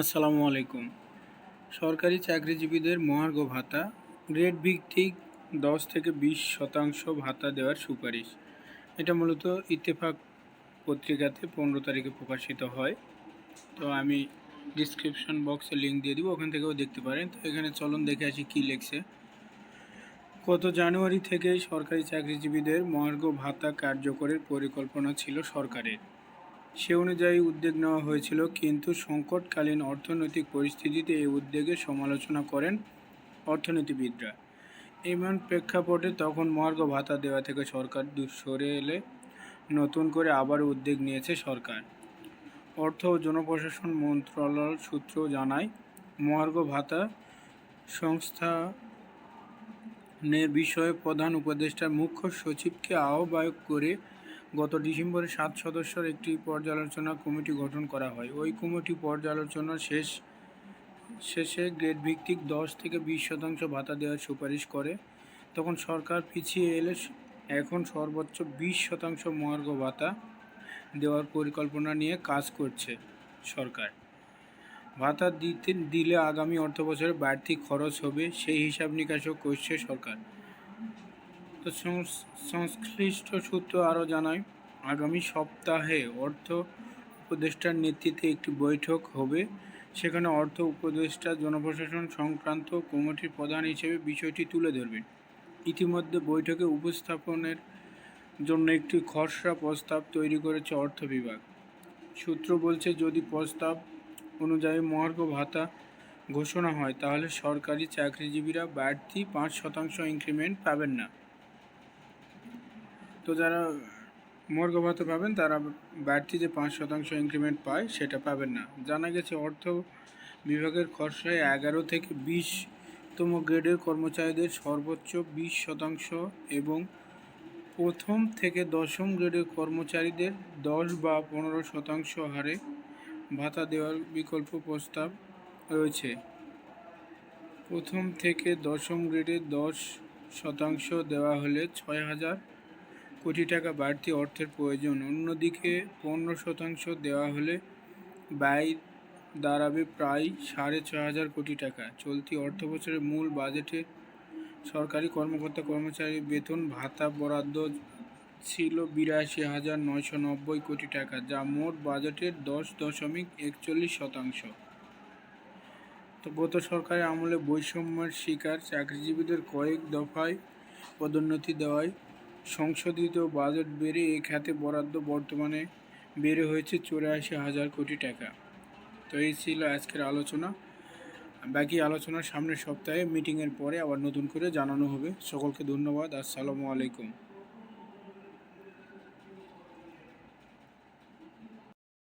আসসালামু আলাইকুম। সরকারি চাকরিজীবীদের মহার্ঘ ভাতা, গ্রেড ভিত্তিক দশ থেকে বিশ শতাংশ ভাতা দেওয়ার সুপারিশ। এটা মূলত ইত্তেফাক পত্রিকাতে পনেরো তারিখে প্রকাশিত হয়। তো আমি ডিসক্রিপশন বক্সে লিঙ্ক দিয়ে দিব, ওখান থেকেও দেখতে পারেন। তো এখানে চলন দেখে আসি কী লেখছে। গত জানুয়ারি থেকেই সরকারি চাকরিজীবীদের মহার্ঘ ভাতা কার্যকরের পরিকল্পনা ছিল সরকারের। সে অনুযায়ী উদ্যোগ নেওয়া হয়েছিল, কিন্তু সংকটকালীন অর্থনৈতিক পরিস্থিতিতে এই উদ্যোগের সমালোচনা করেন অর্থনীতিবিদরা। এমন প্রেক্ষাপটে তখন মহার্ঘ ভাতা দেওয়া থেকে সরকার সরে এলে নতুন করে আবার উদ্যোগ নিয়েছে সরকার। অর্থ ও জনপ্রশাসন মন্ত্রণালয় সূত্র জানায়, মহার্ঘ ভাতা সংস্থানের বিষয়ে প্রধান উপদেষ্টার মুখ্য সচিবকে আহ্বায়ক করে গত ডিসেম্বরে সাত সদস্যের একটি পর্যালোচনা কমিটি গঠন করা হয়। ওই কমিটি পর্যালোচনা শেষ, শেষে গ্রেড ভিত্তিক দশ থেকে বিশ শতাংশ ভাতা দেওয়ার সুপারিশ করে। তখন সরকার পিছিয়ে এলে এখন সর্বোচ্চ বিশ শতাংশ মহার্ঘ ভাতা দেওয়ার পরিকল্পনা নিয়ে কাজ করছে সরকার। ভাতা দিতে, দিলে আগামী অর্থবছরে বাড়তি খরচ হবে, সেই হিসাব নিকাশও করছে সরকার। তো সংশ্লিষ্ট সূত্র আরও জানায়, আগামী সপ্তাহে অর্থ উপদেষ্টার নেতৃত্বে একটি বৈঠক হবে। সেখানে অর্থ উপদেষ্টা, জনপ্রশাসন সংক্রান্ত কমিটির প্রধান হিসেবে বিষয়টি তুলে ধরবেন। ইতিমধ্যে বৈঠকে উপস্থাপনের জন্য একটি খসড়া প্রস্তাব তৈরি করেছে অর্থ বিভাগ। সূত্র বলছে, যদি প্রস্তাব অনুযায়ী মহার্ঘ ভাতা ঘোষণা হয়, তাহলে সরকারি চাকরিজীবীরা বাড়তি পাঁচ শতাংশ ইনক্রিমেন্ট পাবেন না। তো যারা মর্গ ভাতা পাবেন, তারা বাড়তি যে পাঁচ শতাংশ ইনক্রিমেন্ট পায়, সেটা পাবেন না। জানা গেছে অর্থ বিভাগের খরচায় এগারো থেকে বিশতম গ্রেডের কর্মচারীদের সর্বোচ্চ বিশ শতাংশ এবং প্রথম থেকে দশম গ্রেডের কর্মচারীদের দশ বা পনেরো শতাংশ হারে ভাতা দেওয়ার বিকল্প প্রস্তাব রয়েছে। প্রথম থেকে দশম গ্রেডে দশ শতাংশ দেওয়া হলে ছয় হাজার কোটি টাকা বাড়তি অর্থের প্রয়োজন। অন্যদিকে পনেরো শতাংশ দেওয়া হলে ব্যয় দাঁড়াবে প্রায় সাড়ে ছ হাজার কোটি টাকা। চলতি অর্থ বছরের মূল বাজেটে সরকারি কর্মকর্তা কর্মচারী বেতন, ভাতা বরাদ্দ ছিল বিরাশি হাজার নয়শো নব্বই কোটি টাকা, যা মোট বাজেটের দশ দশমিক একচল্লিশ শতাংশ। তো গত সরকারের আমলে বৈষম্যের শিকার চাকরিজীবীদের কয়েক দফায় পদোন্নতি দেওয়ায় সংশোধিত বাজেট বেড়ে এ খাতে বরাদ্দ বর্তমানে বেড়ে হয়েছে চৌরাশি হাজার কোটি টাকা। তো এই ছিল আজকের আলোচনা। বাকি আলোচনা সামনের সপ্তাহে মিটিংয়ের পরে আবার নতুন করে জানানো হবে। সকলকে ধন্যবাদ। আসসালামু আলাইকুম।